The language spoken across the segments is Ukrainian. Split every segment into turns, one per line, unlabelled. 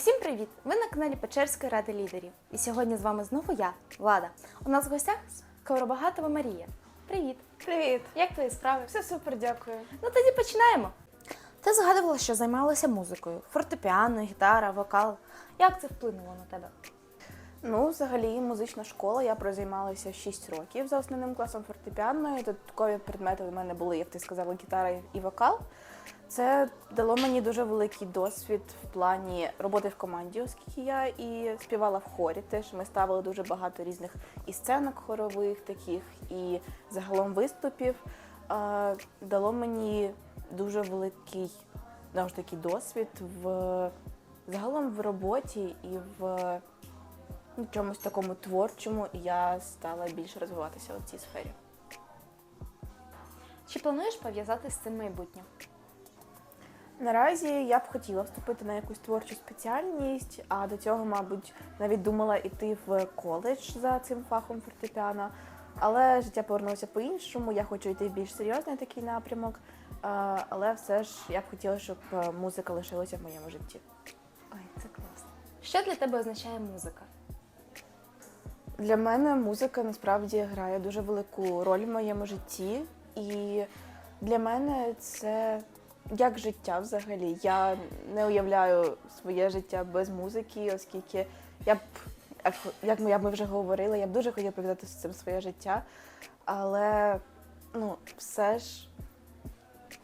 Усім привіт! Ви на каналі Печерської ради лідерів. І сьогодні з вами знову я, Влада. У нас в гостях Скоробагатова Марія. Привіт!
Привіт!
Як твої справи?
Все супер, дякую.
Ну тоді починаємо. Ти згадувала, що займалася музикою: фортепіано, гітара, вокал. Як це вплинуло на тебе?
Ну, взагалі, музична школа. Я прозаймалася 6 років за основним класом фортепіаною. Додаткові предмети у мене були, як ти сказала, гітара і вокал. Це дало мені дуже великий досвід в плані роботи в команді, оскільки я і співала в хорі. Теж ми ставили дуже багато різних і сценок хорових, таких, і загалом виступів. Дало мені дуже великий ж таки досвід в загалом в роботі і в ну, чомусь такому творчому, я стала більше розвиватися у цій сфері.
Чи плануєш пов'язати з цим майбутнє?
Наразі я б хотіла вступити на якусь творчу спеціальність, а до цього, мабуть, навіть думала йти в коледж за цим фахом фортепіано. Але життя повернулося по-іншому. Я хочу йти в більш серйозний такий напрямок. Але все ж я б хотіла, щоб е, музика лишилася в моєму житті.
Ой, це класно. Що для тебе означає музика?
Для мене музика насправді грає дуже велику роль в моєму житті, і для мене це як життя взагалі. Я не уявляю своє життя без музики, оскільки я б, як, ми, як ми вже говорили, я б дуже хотіла пов'язати з цим своє життя. Але ну, все ж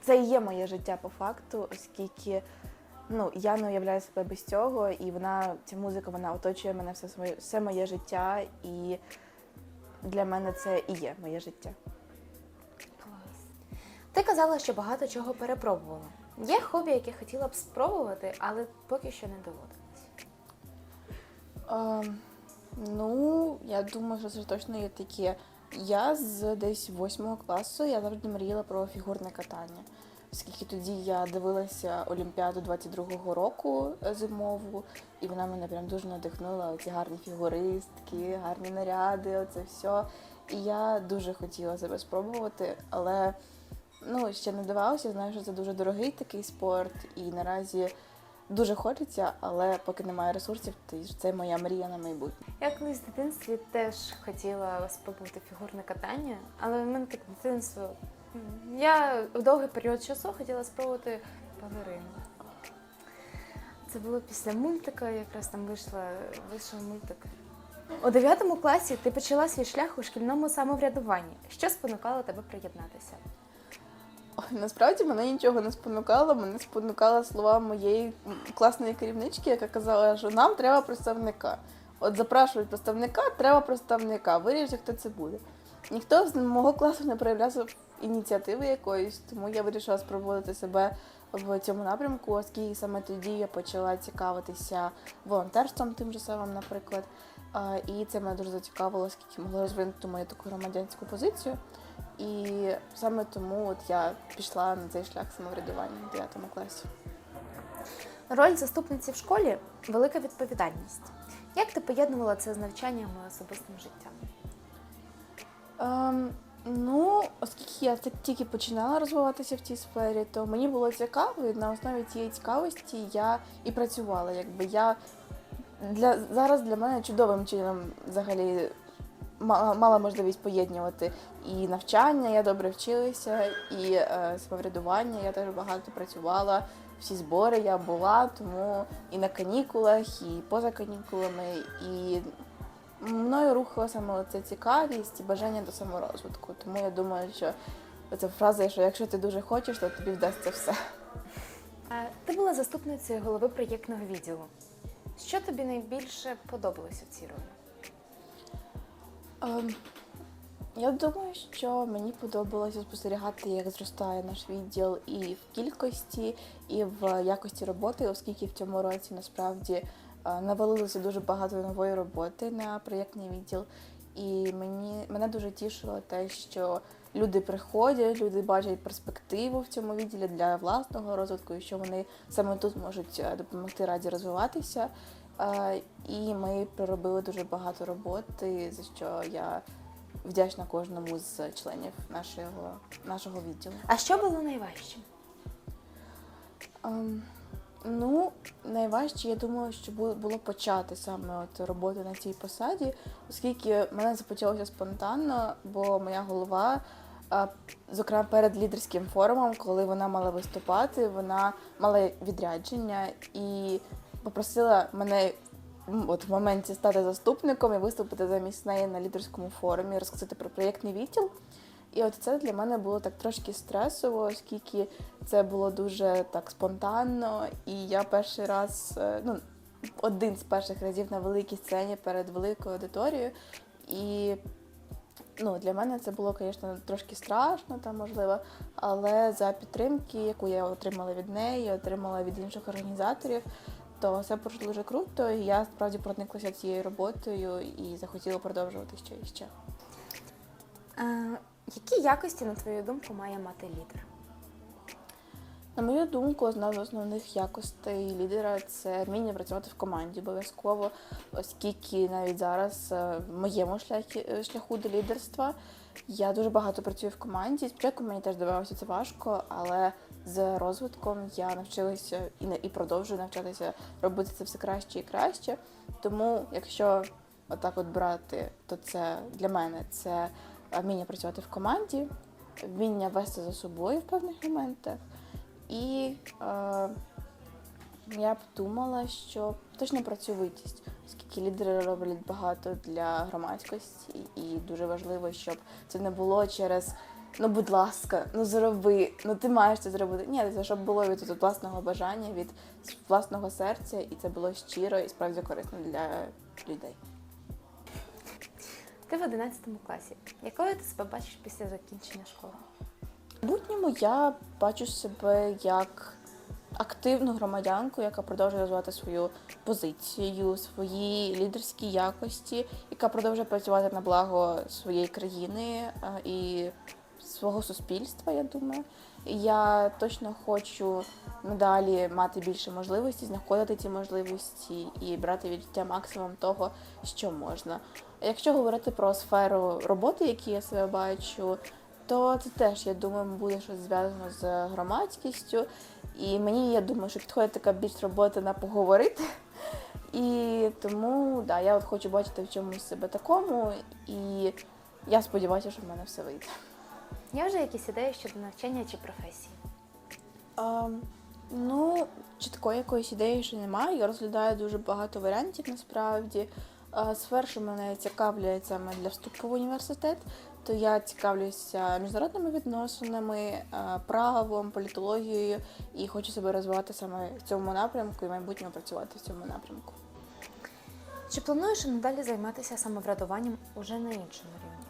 це і є моє життя по факту, оскільки ну, я не уявляю себе без цього, і вона, ця музика, вона оточує мене все, все моє життя, і для мене це і є моє життя.
Ти казала, що багато чого перепробувала. Є хобі, яке хотіла б спробувати, але поки що не доводилось.
Ем, ну, я думаю, що це точно є таке. Я з десь восьмого класу я завжди мріяла про фігурне катання. Оскільки тоді я дивилася Олімпіаду 22-го року е, зимову, і вона мене прям дуже надихнула. Оці гарні фігуристки, гарні наряди, оце все. І я дуже хотіла себе спробувати, але ну, ще не давалося. Знаю, що це дуже дорогий такий спорт, і наразі дуже хочеться, але поки немає ресурсів, то це моя мрія на майбутнє.
Я колись в дитинстві теж хотіла спробувати фігурне катання, але в мене таке дитинство. Я в довгий період часу хотіла спробувати балерину. Це було після мультика, якраз там вийшла, вийшов мультик. У 9 класі ти почала свій шлях у шкільному самоврядуванні. Що спонукало тебе приєднатися?
Насправді мене нічого не спонукало. Мене спонукала слова моєї класної керівнички, яка казала, що нам треба представника. От запрашують представника, треба представника. Вирішить, хто це буде. Ніхто з мого класу не проявляв ініціативи якоїсь, тому я вирішила спробувати себе в цьому напрямку, оскільки саме тоді я почала цікавитися волонтерством, тим же самим, наприклад. І це мене дуже зацікавило, оскільки могло розвинути мою таку громадянську позицію. І саме тому от я пішла на цей шлях самоврядування в 9 класі.
Роль заступниці в школі велика відповідальність. Як ти поєднувала це з навчанням і особистим життям?
Ем, ну, оскільки я тільки починала розвиватися в цій сфері, то мені було цікаво, і на основі цієї цікавості я і працювала. Якби я для зараз для мене чудовим чином взагалі мала можливість поєднувати і навчання, я добре вчилася, і е, самоврядування, я теж багато працювала. Всі збори я була, тому і на канікулах, і поза канікулами, і мною рухала саме ця цікавість і бажання до саморозвитку. Тому я думаю, що ця фраза, що якщо ти дуже хочеш, то тобі вдасться все.
Ти була заступницею голови проєктного відділу. Що тобі найбільше подобалося в цій ролі?
Ем, я думаю, що мені подобалося спостерігати, як зростає наш відділ і в кількості, і в якості роботи, оскільки в цьому році насправді е, навалилося дуже багато нової роботи на проєктний відділ. І мені мене дуже тішило те, що люди приходять, люди бачать перспективу в цьому відділі для власного розвитку, і що вони саме тут можуть е, допомогти раді розвиватися. Е, І ми проробили дуже багато роботи, за що я вдячна кожному з членів нашого, нашого відділу.
А що було найважчим?
Ем, Ну, найважче, я думаю, що було почати саме от роботу на цій посаді, оскільки мене це почалося спонтанно, бо моя голова, зокрема перед лідерським форумом, коли вона мала виступати, вона мала відрядження і попросила мене от в моменті стати заступником і виступити замість неї на лідерському форумі, розказати про проєктний відділ. І от це для мене було так трошки стресово, оскільки це було дуже так спонтанно, і я перший раз, е, ну, один з перших разів на великій сцені перед великою аудиторією. І ну, для мене це було, звісно, трошки страшно, там, можливо, але за підтримки, яку я отримала від неї, отримала від інших організаторів, то все пройшло дуже круто, і я справді прониклася цією роботою і захотіла продовжувати ще і ще.
Е, які якості, на твою думку, має мати лідер?
На мою думку, одна з основних якостей лідера це вміння працювати в команді обов'язково, оскільки навіть зараз е, в моєму шляхі, е, шляху до лідерства я дуже багато працюю в команді. Спочатку мені теж давалося це важко, але з розвитком я навчилася і на- і продовжую навчатися робити це все краще і краще. Тому, якщо отак от брати, то це для мене це е, вміння працювати в команді, вміння вести за собою в певних моментах. І е, я б думала, що точно працьовитість, оскільки лідери роблять багато для громадськості, і дуже важливо, щоб це не було через ну, будь ласка, ну зроби, ну ти маєш це зробити. Ні, це щоб було від від власного бажання, від власного серця, і це було щиро і справді корисно для людей.
Ти в 11 класі. Якою ти себе бачиш після закінчення школи?
В майбутньому я бачу себе як активну громадянку, яка продовжує розвивати свою позицію, свої лідерські якості, яка продовжує працювати на благо своєї країни е, і свого суспільства, я думаю. Я точно хочу надалі мати більше можливостей, знаходити ці можливості і брати від життя максимум того, що можна. Якщо говорити про сферу роботи, які я себе бачу, то це теж, я думаю, буде щось зв'язано з громадськістю. І мені, я думаю, що підходить така більш робота на поговорити. І тому да, я от хочу бачити в чомусь себе такому, і я сподіваюся, що в мене все вийде.
Є вже якісь ідеї щодо навчання чи професії?
А, ну, чіткої якоїсь ідеї ще немає. Я розглядаю дуже багато варіантів насправді. А, спершу мене цікавлять саме для вступу в університет, то я цікавлюся міжнародними відносинами, правом, політологією і хочу себе розвивати саме в цьому напрямку і в майбутньому працювати в цьому напрямку.
Чи плануєш надалі займатися самоврядуванням уже на іншому рівні?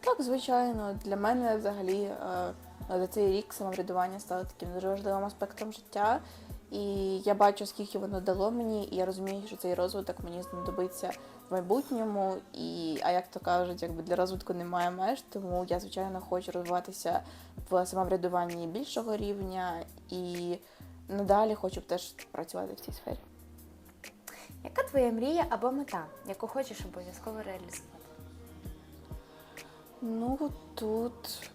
Так, звичайно, для мене взагалі е, за цей рік самоврядування стало таким дуже важливим аспектом життя. І я бачу, скільки воно дало мені, і я розумію, що цей розвиток мені знадобиться в майбутньому. І, а як то кажуть, якби для розвитку немає меж, тому я, звичайно, хочу розвиватися в самоврядуванні більшого рівня і надалі хочу теж працювати в цій сфері.
Яка твоя мрія або мета, яку хочеш обов'язково реалізувати?
Ну тут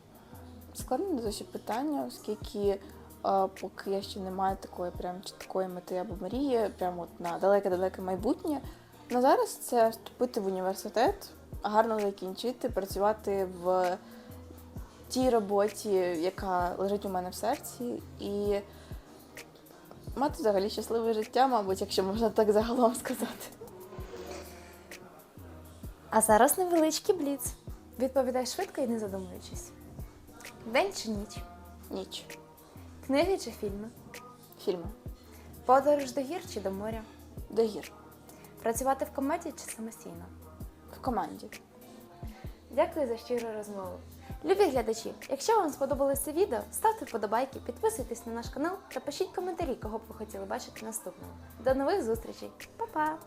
складне досить питання, оскільки а, поки я ще не маю такої прям чіткої мети або мрії, прямо от на далеке-далеке майбутнє. На зараз це вступити в університет, гарно закінчити, працювати в тій роботі, яка лежить у мене в серці, і мати взагалі щасливе життя, мабуть, якщо можна так загалом сказати.
А зараз невеличкий бліц. Відповідай швидко і не задумуючись. День чи ніч?
Ніч.
Книги чи фільми?
Фільми.
Подорож до гір чи до моря?
До гір.
Працювати в команді чи самостійно?
В команді.
Дякую за щиру розмову. Любі глядачі, якщо вам сподобалося це відео, ставте вподобайки, підписуйтесь на наш канал та пишіть коментарі, кого б ви хотіли бачити наступного. До нових зустрічей. Па-па!